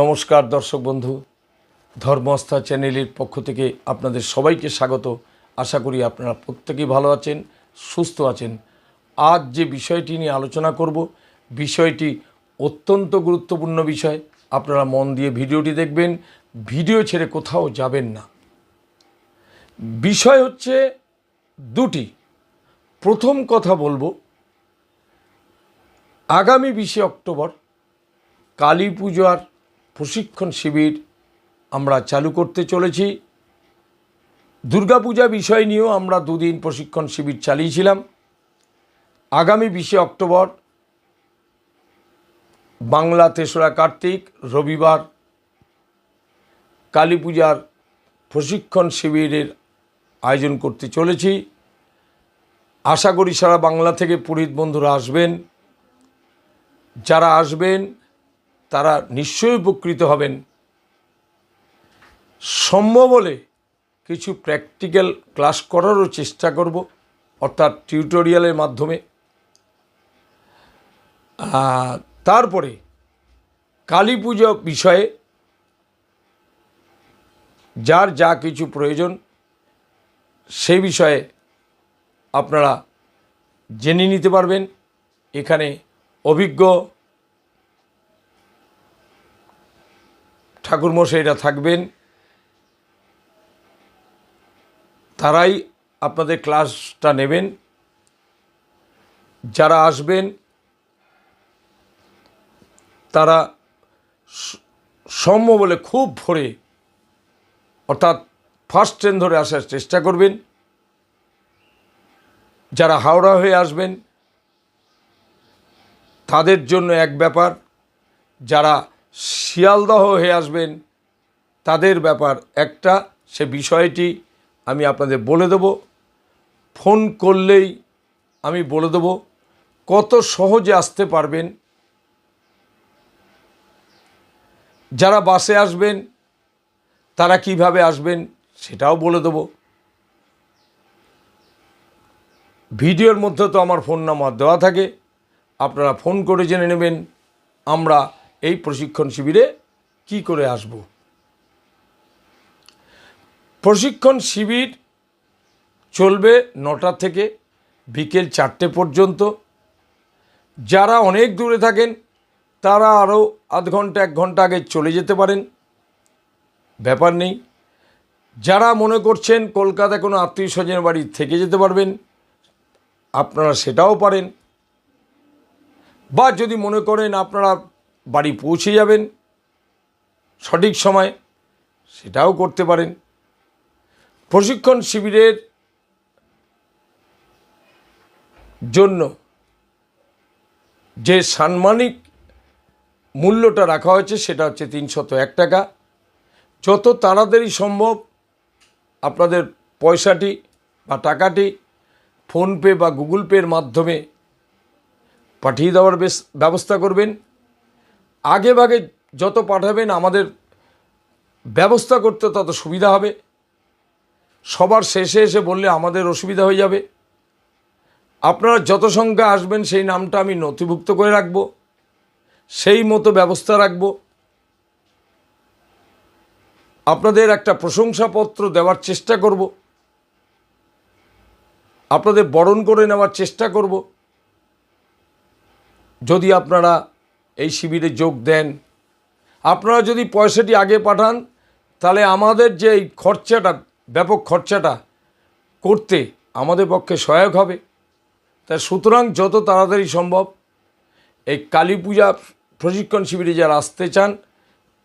নমস্কার দর্শক বন্ধু। ধর্মস্থা চ্যানেলের পক্ষ থেকে আপনাদের সবাইকে স্বাগত। আশা করি আপনারা প্রত্যেকেই ভালো আছেন, সুস্থ আছেন। আজ যে বিষয়টি নিয়ে আলোচনা করব, বিষয়টি অত্যন্ত গুরুত্বপূর্ণ বিষয়। আপনারা মন দিয়ে ভিডিওটি দেখবেন, ভিডিও ছেড়ে কোথাও যাবেন না। বিষয় হচ্ছে দুটি। প্রথম কথা বলব, আগামী বিশে অক্টোবর কালী পূজার প্রশিক্ষণ শিবির আমরা চালু করতে চলেছি। দুর্গাপূজা বিষয় নিয়েও আমরা দুদিন প্রশিক্ষণ শিবির চালিয়েছিলাম। আগামী বিশে অক্টোবর বাংলা তেসরা কার্তিক, রবিবার কালী পূজার প্রশিক্ষণ শিবিরের আয়োজন করতে চলেছি। আশা করি সারা বাংলা থেকে পুরীত বন্ধুরা আসবেন। যারা আসবেন তারা নিশ্চয়ই উপকৃত হবেন। সম্ভব হলে কিছু প্র্যাকটিক্যাল ক্লাস করারও চেষ্টা করব, অর্থাৎ টিউটোরিয়ালের মাধ্যমে। তারপরে কালী পুজো বিষয়ে যার যা কিছু প্রয়োজন সে বিষয়ে আপনারা জেনে নিতে পারবেন। এখানে অভিজ্ঞ ঠাকুরমশাইরা থাকবেন। তারাই আপনাদের ক্লাসটা নেবেন। যারা আসবেন, তারা স- সম্ভব বলে খুব ভোরে, অর্থাৎ ফার্স্ট ট্রেন ধরে আসার চেষ্টা করবেন। যারা হাওড়া হয়ে আসবেন, তাদের জন্য এক ব্যাপার। যারা শিয়ালদহ হয়ে আসবেন। তাদের ব্যাপার একটা, সে বিষয়টি আমি আপনাদের বলে দেব। ফোন করলেই আমি বলে দেব কত সহজে আসতে পারবেন। যারা বাসে আসবেন, তারা কীভাবে আসবেন সেটাও বলে দেব। ভিডিওর মধ্যে তো আমার ফোন নাম্বার দেওয়া থাকে। আপনারা ফোন করে জেনে নেবেন। আমরা এই প্রশিক্ষণ শিবিরে কি করে আসব? প্রশিক্ষণ শিবির চলবে নটা থেকে বিকেল চারটে পর্যন্ত। যারা অনেক দূরে থাকেন, তারা আরও আধ ঘণ্টা, এক ঘণ্টা আগে চলে যেতে পারেন। ব্যাপার নেই। যারা মনে করছেন কলকাতায় কোনো আত্মীয় স্বজনের বাড়ি থেকে যেতে পারবেন, আপনারা সেটাও পারেন। বা যদি মনে করেন আপনারা বাড়ি পৌঁছে যাবেন। সঠিক সময় সেটাও করতে পারেন। প্রশিক্ষণ শিবিরের জন্য যে সাম্মানিক মূল্যটা রাখা হয়েছে সেটা হচ্ছে তিনশত এক টাকা। যত তাড়াতাড়ি সম্ভব আপনাদের পয়সাটি বা টাকাটি ফোনপে বা গুগল পের মাধ্যমে পাঠিয়ে দেওয়ার ব্যবস্থা করবেন। আগে ভাগে যত পাঠাবেন, আমাদের ব্যবস্থা করতে তত সুবিধা হবে। সবার শেষে এসে বললে আমাদের অসুবিধা হয়ে যাবে। আপনারা যত সংখ্যা আসবেন, সেই নামটা আমি নথিভুক্ত করে রাখব। সেই মতো ব্যবস্থা রাখব। আপনাদের একটা প্রশংসাপত্র দেওয়ার চেষ্টা করব। আপনাদের বরণ করে নেওয়ার চেষ্টা করব। যদি আপনারা এই শিবিরে যোগ দেন। আপনারা যদি পয়সাটি আগে পাঠান, তাহলে আমাদের যে এই খরচাটা, ব্যাপক খরচাটা করতে আমাদের পক্ষে সহায়ক হবে। তাই সুতরাং যত তাড়াতাড়ি সম্ভব এই কালী পূজা প্রশিক্ষণ শিবিরে যারা আসতে চান,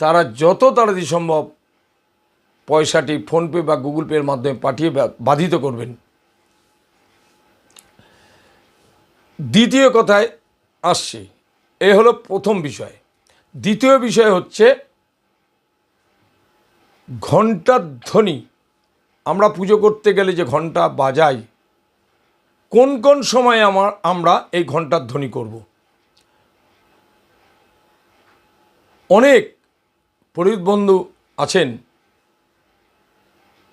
তারা যত তাড়াতাড়ি সম্ভব পয়সাটি ফোনপে বা গুগল পের মাধ্যমে পাঠিয়ে বাধিত করবেন। দ্বিতীয় কথায় আসছি। এ হলো প্রথম বিষয়। দ্বিতীয় বিষয় হচ্ছে ঘণ্টার ধ্বনি। আমরা পুজো করতে গেলে যে ঘণ্টা বাজাই, কোন কোন সময় আমার আমরা এই ঘণ্টার ধ্বনি করব। অনেক পরিত বন্ধু আছেন।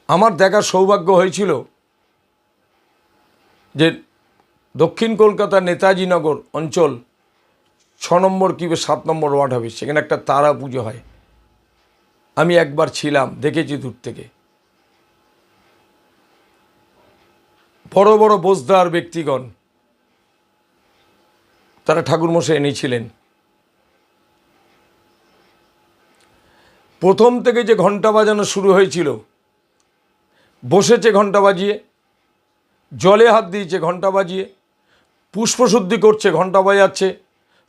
আমার দেখার সৌভাগ্য হয়েছিল যে দক্ষিণ কলকাতার নেতাজি নগর অঞ্চল ছ নম্বর কি সাত নম্বর ওয়ার্ড হবে। সেখানে একটা তারা পুজো হয়। আমি একবার ছিলাম, দেখেছি দূর থেকে। বড় বড় বোসদার ব্যক্তিগণ, তারা ঠাকুরমশাই এনেছিলেন প্রথম থেকে যে ঘণ্টা বাজানো শুরু হয়েছিল, বসেছে ঘণ্টা বাজিয়ে, জলে হাত দিয়েছে ঘণ্টা বাজিয়ে, পুষ্পশুদ্ধি করছে ঘণ্টা বাজাচ্ছে।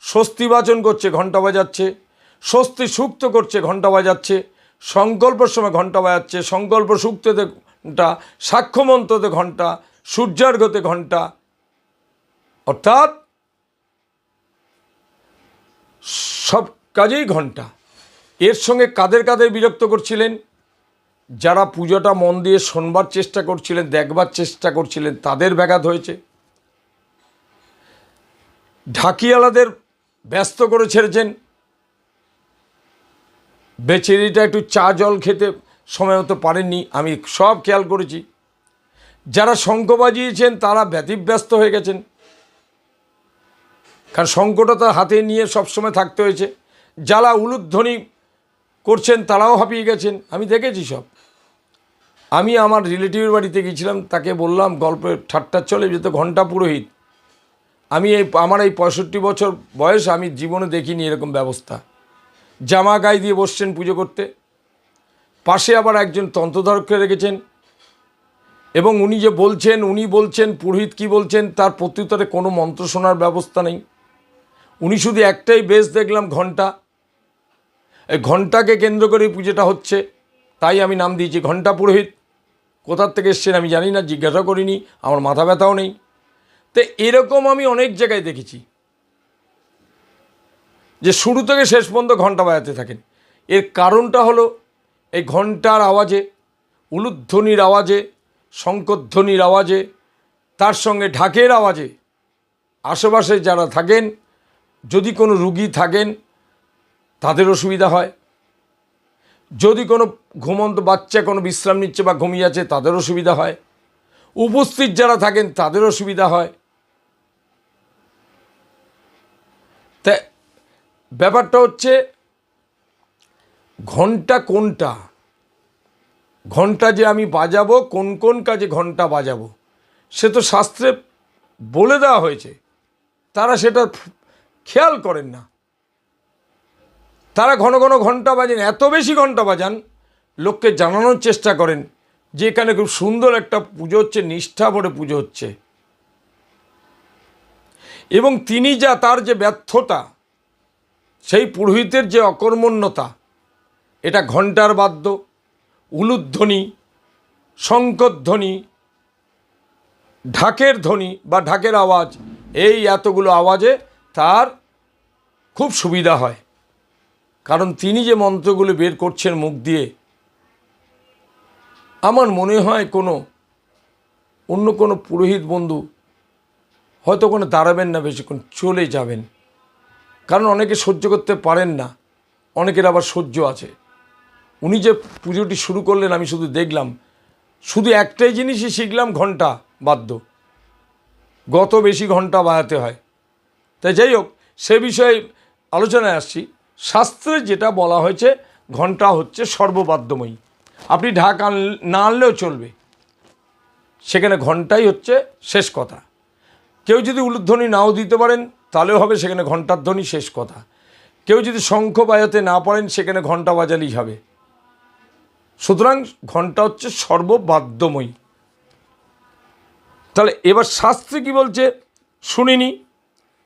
স্বস্তি বাচন করছে, ঘণ্টা বাজাচ্ছে। স্বস্তি সুক্ত করছে, ঘণ্টা বাজাচ্ছে। সংকল্পের সময় ঘণ্টা বাজাচ্ছে। সংকল্প সুক্ততে ঘণ্টা সাক্ষ্যমন্ত্রতে ঘণ্টা সূর্যার্ঘতে ঘণ্টা। অর্থাৎ সব কাজেই ঘণ্টা। এর সঙ্গে কাদের কাদের বিরক্ত করছিলেন? যারা পুজোটা মন দিয়ে শোনবার চেষ্টা করছিলেন, দেখবার চেষ্টা করছিলেন, তাদের ব্যাঘাত হয়েছে। ঢাকিয়ালাদের ব্যস্ত করে ছেড়েছেন। বেচেরিটা একটু চা জল খেতে সময় মতো পারেননি, আমি সব খেয়াল করেছি। যারা শঙ্খ বাজিয়েছেন, তারা ব্যতিব্যস্ত হয়ে গেছেন। কারণ শঙ্খটা তার হাতে নিয়ে সবসময় থাকতে হয়েছে। যারা উলুধ্বনি করছেন, তারাও হাঁপিয়ে গেছেন। আমি দেখেছি সব। আমি আমার রিলেটিভের বাড়িতে গিয়েছিলাম, তাকে বললাম, গল্পের ঠাট্টার চলে যে তো ঘণ্টা পুরোহিত। আমি এই, আমার এই পঁয়ষট্টি বছর বয়স আমি জীবনে দেখিনি এরকম ব্যবস্থা। জামা গায়ে দিয়ে বসছেন পুজো করতে। পাশে আবার একজন তন্ত্রধারককে রেখেছেন। এবং উনি যে বলছেন, উনি বলছেন, পুরোহিত কি বলছেন, তার প্রত্যুত্তরে কোনো মন্ত্র শোনার ব্যবস্থা নেই। উনি শুধু একটাই বেশ দেখলাম ঘণ্টা। এই ঘন্টাকে কেন্দ্র করে পুজোটা হচ্ছে। তাই আমি নাম দিয়েছি ঘণ্টা পুরোহিত। কোথার থেকে এসছেন আমি জানি না জিজ্ঞাসা করিনি, আমার মাথা ব্যথাও নেই। তো এরকম আমি অনেক জায়গায় দেখেছি। যে শুরু থেকে শেষ পর্যন্ত ঘণ্টা বাজাতে থাকেন। এর কারণটা হলো, এই ঘণ্টার আওয়াজে, উলুধ্বনির আওয়াজে শঙ্করধ্বনির আওয়াজে, তার সঙ্গে ঢাকের আওয়াজে আশেপাশে যারা থাকেন, যদি কোনো রুগী থাকেন, তাদের অসুবিধা হয়। যদি কোনো ঘুমন্ত বাচ্চা কোনো বিশ্রাম নিচ্ছে বা ঘুমিয়ে আছে, তাদের অসুবিধা হয়। উপস্থিত যারা থাকেন, তাদের অসুবিধা হয়। তা, ব্যাপারটা হচ্ছে, ঘণ্টা কোনটা? ঘণ্টা যে আমি বাজাবো, কোন কোন কাজে ঘণ্টা বাজাবো, সে তো শাস্ত্রে বলে দেওয়া হয়েছে। তারা সেটা খেয়াল করেন না। তারা ঘন ঘন ঘণ্টা বাজেন, এত বেশি ঘণ্টা বাজান, লোককে জানানোর চেষ্টা করেন যে এখানে খুব সুন্দর একটা পুজো হচ্ছে, নিষ্ঠা ভরে পুজো হচ্ছে। এবং তিনি যা তার যে ব্যর্থতা, সেই পুরোহিতের যে অকর্মণ্যতা, এটা ঘণ্টার বাদ্য, উলুধ্বনি শঙ্করধ্বনি ঢাকের ধ্বনি বা ঢাকের আওয়াজ, এই এতগুলো আওয়াজে তার খুব সুবিধা হয়। কারণ তিনি যে মন্ত্রগুলো বের করছেন মুখ দিয়ে, আমার মনে হয় কোনো, অন্য কোনো পুরোহিত বন্ধু হয়তো কোনো দাঁড়াবেন না বেশিক্ষণ, চলে যাবেন। কারণ অনেকে সহ্য করতে পারেন না, অনেকের আবার সহ্য আছে। উনি যে পুজোটি শুরু করলেন, আমি শুধু দেখলাম। শুধু একটাই জিনিসই শিখলাম, ঘণ্টা বাদ্য। গত বেশি ঘণ্টা বাজাতে হয়। তাই যাই হোক, সে বিষয়ে আলোচনায় আসছি। শাস্ত্রে যেটা বলা হয়েছে, ঘণ্টা হচ্ছে সর্ববাদ্যময়ী। আপনি ঢাক না আনলেও চলবে। সেখানে ঘন্টাই হচ্ছে শেষ কথা। কেউ যদি উলুধ্বনি নাও দিতে পারেন, তাহলেও হবে সেখানে ঘণ্টার ধ্বনি শেষ কথা। কেউ যদি শঙ্খ বাজাতে না পারেন, সেখানে ঘণ্টা বাজালেই হবে। সুতরাং ঘণ্টা হচ্ছে সর্ববাদ্যময়ী। তাহলে এবার শাস্ত্রে কি বলছে? শুনিনি,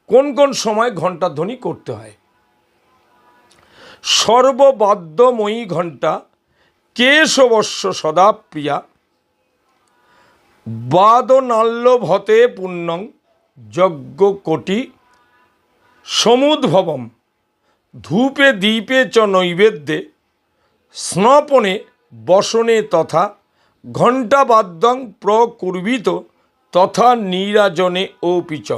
কোন কোন সময় ঘণ্টার ধ্বনি করতে হয়? সর্ববাদ্যময়ী ঘণ্টা, কেশবস্য সদা প্রিয়া বাদনাল্যভতে পুণ্যং যজ্ঞকোটি সমুদ্ভবম। ধূপে দ্বীপে চ নৈবেদ্যে, স্নপনে বসনে তথা ঘণ্টাবাদ্যং প্রকুর্বিত তথা নিরাজনে ও পিচ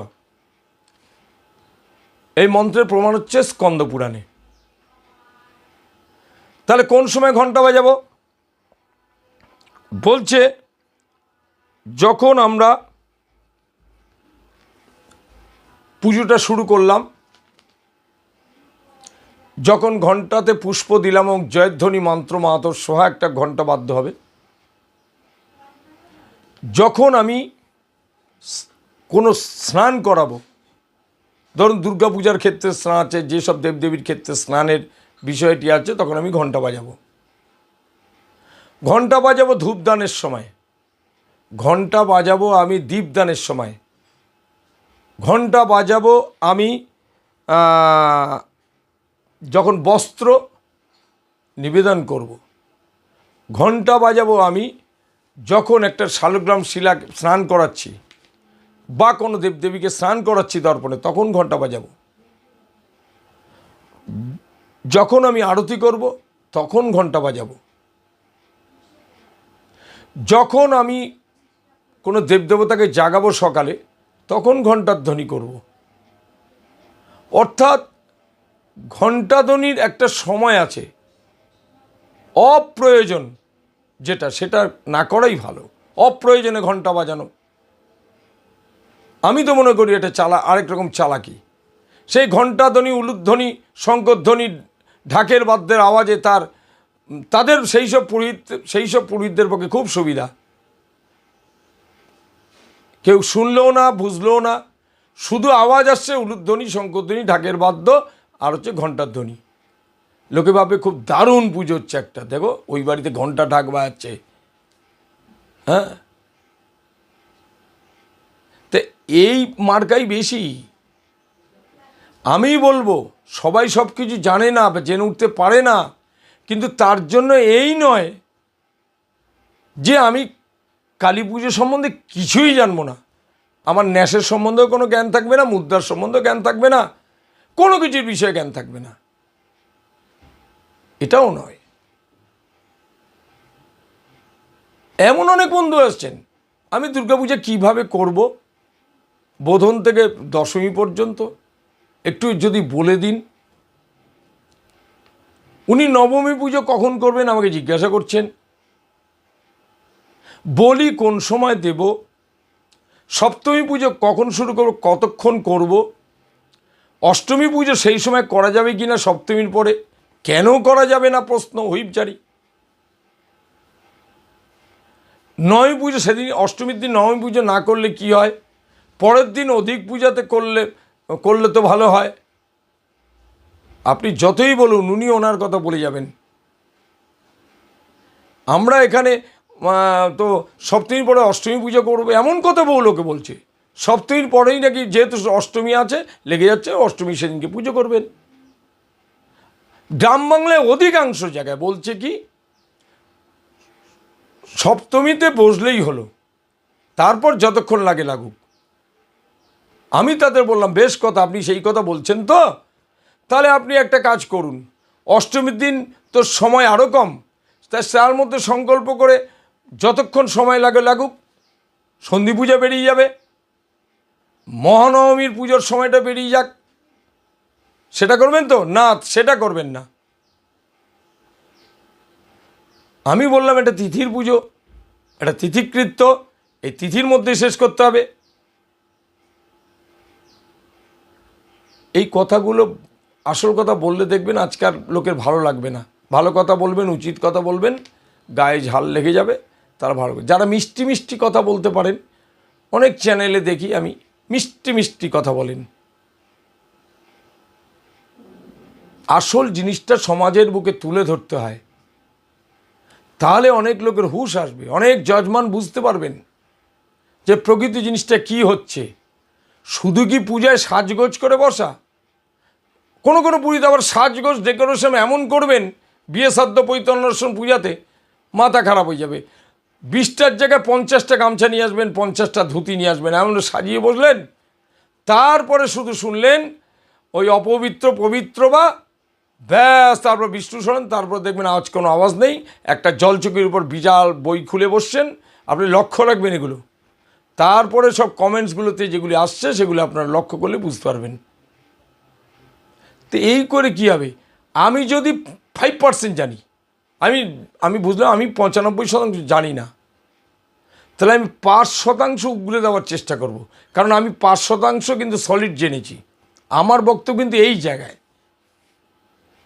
এই মন্ত্রের প্রমাণ হচ্ছে স্কন্দ পুরাণে। তাহলে কোন সময় ঘণ্টা বাজাবো? বলছে, যখন আমরা পুজোটা শুরু করলাম। যখন ঘন্টাতে পুষ্প দিলাম এবং জয়ধ্বনি মন্ত্র মাহাতর সোহা একটা ঘণ্টা বাধ্য হবে। যখন আমি কোনো স্নান করাবো, ধরুন দুর্গাপূজার ক্ষেত্রে স্নান আছে, যেসব দেবদেবীর ক্ষেত্রে স্নানের বিষয়টি আছে, তখন আমি ঘণ্টা বাজাবো। ঘণ্টা বাজাবো ধূপদানের সময়। ঘণ্টা বাজাবো আমি দীপদানের সময়। ঘণ্টা বাজাবো আমি যখন বস্ত্র নিবেদন করব। ঘণ্টা বাজাবো আমি যখন একটা শালগ্রাম শিলা স্নান করাচ্ছি বা কোনো দেবদেবীকে স্নান করাচ্ছি দর্পণে, তখন ঘণ্টা বাজাবো যখন আমি আরতি করব, তখন ঘণ্টা বাজাবো যখন আমি কোনো দেবদেবতাকে জাগাবো সকালে তখন ঘণ্টার ধ্বনি করব। অর্থাৎ ঘণ্টাধ্বনির একটা সময় আছে, অপ্রয়োজন যেটা, সেটা না করাই ভালো, অপ্রয়োজনে ঘণ্টা বাজানো। আমি তো মনে করি এটা চালা, আরেক রকম চালাকি। সেই ঘণ্টাধ্বনি, উলুধ্বনি শঙ্করধ্বনি ঢাকের বাদ্যের আওয়াজে তার, তাদের সেই সব পুরোহিত, সেই সব পুরোহিতদের পক্ষে খুব সুবিধা। কেউ শুনলেও না, বুঝলেও না। শুধু আওয়াজ আসছে, উলুধ্বনি, শঙ্করধ্বনি, ঢাকের বাদ্য, আর হচ্ছে ঘণ্টার ধ্বনি। লোকে ভাবে খুব দারুণ পুজো হচ্ছে একটা। দেখো, ওই বাড়িতে ঘণ্টা ঢাক বাজাচ্ছে। হ্যাঁ? তো এই মার্কাই বেশি। আমি বলব, সবাই সব কিছু জানে না, জেনে উঠতে পারে না। কিন্তু তার জন্য এই নয় যে আমি কালী পুজো সম্বন্ধে কিছুই জানব না। আমার ন্যাসের সম্বন্ধেও কোনো জ্ঞান থাকবে না, মুদ্রার সম্বন্ধেও জ্ঞান থাকবে না, কোনো কিছুর বিষয়ে জ্ঞান থাকবে না। এটাও নয়। এমন অনেক বন্ধু আসছেন, আমি দুর্গাপূজা কীভাবে করব? বোধন থেকে দশমী পর্যন্ত, একটু যদি বলে দিন। উনি নবমী পুজো কখন করবেন আমাকে জিজ্ঞাসা করছেন। বলি কোন সময় দেব? সপ্তমী পুজো কখন শুরু করব? কতক্ষণ করব? অষ্টমী পুজো সেই সময় করা যাবে কি না সপ্তমীর পরে? কেন করা যাবে না প্রশ্ন হুইপ জারি নবমী পুজো সেদিন, অষ্টমীর দিন নবমী পুজো না করলে কি হয়? পরের দিন অধিক পূজাতে করলে করলে তো ভালো হয়। আপনি যতই বলুন, উনি ওনার কথা বলে যাবেন। আমরা এখানে তো সপ্তমীর পরে অষ্টমী পুজো করব, এমন কথা বউ লোকে বলছে। সপ্তমীর পরেই নাকি যেহেতু অষ্টমী আছে, লেগে যাচ্ছে অষ্টমী সেদিনকে পুজো করবেন। গ্রাম বাংলায় অধিকাংশ জায়গায় বলছে কি, সপ্তমীতে বসলেই হলো, তারপর যতক্ষণ লাগে লাগুক। আমি তাদের বললাম, বেশ কথা, আপনি সেই কথা বলছেন তো। তাহলে আপনি একটা কাজ করুন, অষ্টমীর দিন তো সময় আরও কম তাই তার মধ্যে সংকল্প করে যতক্ষণ সময় লাগে লাগুক, সন্ধি পূজা বেরিয়ে যাবে, মহানবমীর পুজোর সময়টা বেরিয়ে যাক। সেটা করবেন তো? না, সেটা করবেন না। আমি বললাম, এটা তিথির পুজো, এটা তিথিকৃত্য, এই তিথির মধ্যে শেষ করতে হবে। এই কথাগুলো, আসল কথা বললে দেখবেন আজকাল লোকের ভালো লাগবে না। ভালো কথা বলবেন, উচিত কথা বলবেন, গায়ে ঝাল লেগে যাবে। তারা ভালো যারা মিষ্টি মিষ্টি কথা বলতে পারেন, অনেক চ্যানেলে দেখি আমি, মিষ্টি মিষ্টি কথা বলেন। আসল জিনিসটা সমাজের বুকে তুলে ধরতে হয়। তাহলে অনেক লোকের হুশ আসবে, অনেক জজমান বুঝতে পারবেন যে প্রকৃতি জিনিসটা কি হচ্ছে। শুধু কি পূজায় সাজগোজ করে বসা? কোনো কোনো পুরীতে আবার সাজগোজ ডেকোরেশন এমন করবেন, বিয়ে সাধ্য পৈতন্নসন পূজাতে মাথা খারাপ হয়ে যাবে। বিশটার জায়গায় পঞ্চাশটা গামছা নিয়ে আসবেন, পঞ্চাশটা ধুতি নিয়ে আসবেন। এমন সাজিয়ে বসলেন। তারপরে শুধু শুনলেন ওই অপবিত্র, পবিত্র বা ব্যাস, তারপর বিষ্ণু শোনেন, তারপর দেখবেন আজ কোনো আওয়াজ নেই। একটা জলচকির উপর বিজাল বই খুলে বসছেন। আপনি লক্ষ্য রাখবেন এগুলো। তারপরে সব কমেন্টসগুলোতে যেগুলি আসছে, সেগুলো আপনারা লক্ষ্য করলে বুঝতে পারবেন। তো এই করে কি হবে? আমি যদি ফাইভ পার্সেন্ট জানি, আমি আমি বুঝলাম, আমি পঁচানব্বই শতাংশ জানি না। তাহলে আমি পাঁচ শতাংশ উগলে দেওয়ার চেষ্টা করব। কারণ আমি পাঁচ শতাংশ কিন্তু সলিড জেনেছি। আমার বক্তব্য কিন্তু এই জায়গায়।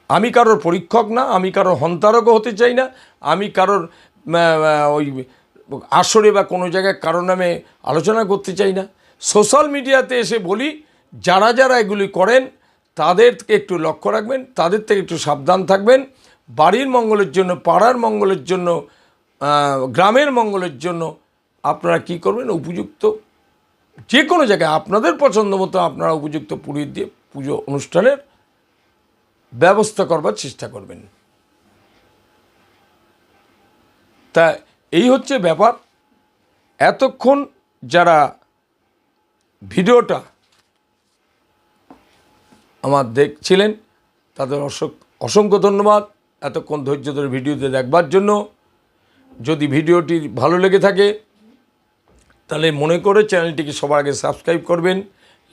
আমি কারোর পরীক্ষক না, আমি কারোর হন্তারকও হতে চাই না, আমি কারোর ওই আসরে বা কোনো জায়গায় কারোর নামে আলোচনা করতে চাই না। সোশ্যাল মিডিয়াতে এসে বলি, যারা যারা এগুলি করেন, তাদেরকে একটু লক্ষ্য রাখবেন, তাদের থেকে একটু সাবধান থাকবেন। বাড়ির মঙ্গলের জন্য, পাড়ার মঙ্গলের জন্য গ্রামের মঙ্গলের জন্য আপনারা কি করবেন? উপযুক্ত যে কোনো জায়গায় আপনাদের পছন্দ মতো আপনারা উপযুক্ত পুরীর দিয়ে পুজো অনুষ্ঠানের ব্যবস্থা করবার চেষ্টা করবেন। তা এই হচ্ছে ব্যাপার। এতক্ষণ যারা ভিডিওটা আমার দেখছিলেন, তাদের অসংখ্য ধন্যবাদ। এতক্ষণ ধৈর্য ধরে ভিডিওতে দেখবার জন্য। যদি ভিডিওটি ভালো লেগে থাকে তাহলে মনে করে চ্যানেলটিকে সবার আগে সাবস্ক্রাইব করবেন,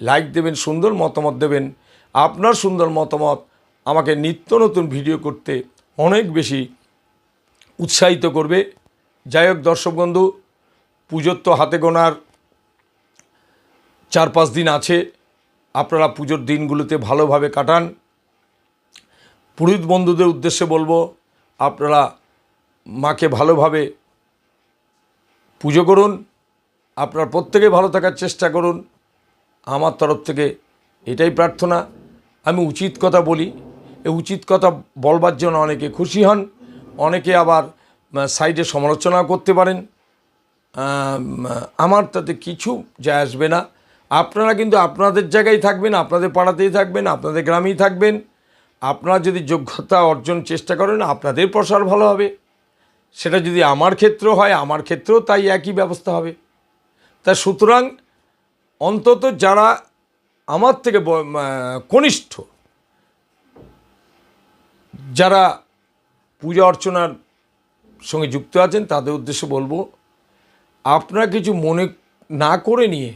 লাইক দেবেন, সুন্দর মতামত দেবেন। আপনার সুন্দর মতামত আমাকে নিত্য নতুন ভিডিও করতে অনেক বেশি উৎসাহিত করবে। যাই হোক দর্শক বন্ধু, পুজোর তো হাতে গোনার চার পাঁচ দিন আছে। আপনারা পুজোর দিনগুলোতে ভালোভাবে কাটান। পুরোহিত বন্ধুদের উদ্দেশ্যে বলব, আপনারা মাকে ভালোভাবে পুজো করুন। আপনারা প্রত্যেকে ভালো থাকার চেষ্টা করুন। আমার তরফ থেকে এটাই প্রার্থনা। আমি উচিত কথা বলি। এই উচিত কথা বলবার জন্য অনেকে খুশি হন। অনেকে আবার সাইডে সমালোচনা করতে পারেন। আমার তাতে কিছু যায় আসবে না। আপনারা কিন্তু আপনাদের জায়গায় থাকবেন, আপনাদের পাড়াতেই থাকবেন, আপনাদের গ্রামেই থাকবেন। আপনারা যদি যোগ্যতা অর্জন চেষ্টা করেন, আপনাদের প্রসার ভালো হবে। সেটা যদি আমার ক্ষেত্র হয়, আমার ক্ষেত্রেও তাই একই ব্যবস্থা হবে। তা সুতরাং অন্তত যারা আমার থেকে কনিষ্ঠ, যারা পূজা অর্চনার সঙ্গে যুক্ত আছেন, তাদের উদ্দেশ্যে বলব, আপনারা কিছু মনে না করে নিয়ে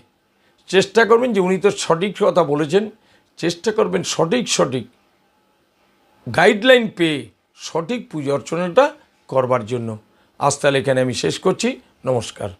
চেষ্টা করবেন যে উনি তো সঠিক কথা বলেছেন, চেষ্টা করবেন সঠিক সঠিক গাইডলাইন পেয়ে সঠিক পূজা অর্চনাটা করবার জন্য। আজ তাহলে এখানে আমি শেষ করছি। নমস্কার।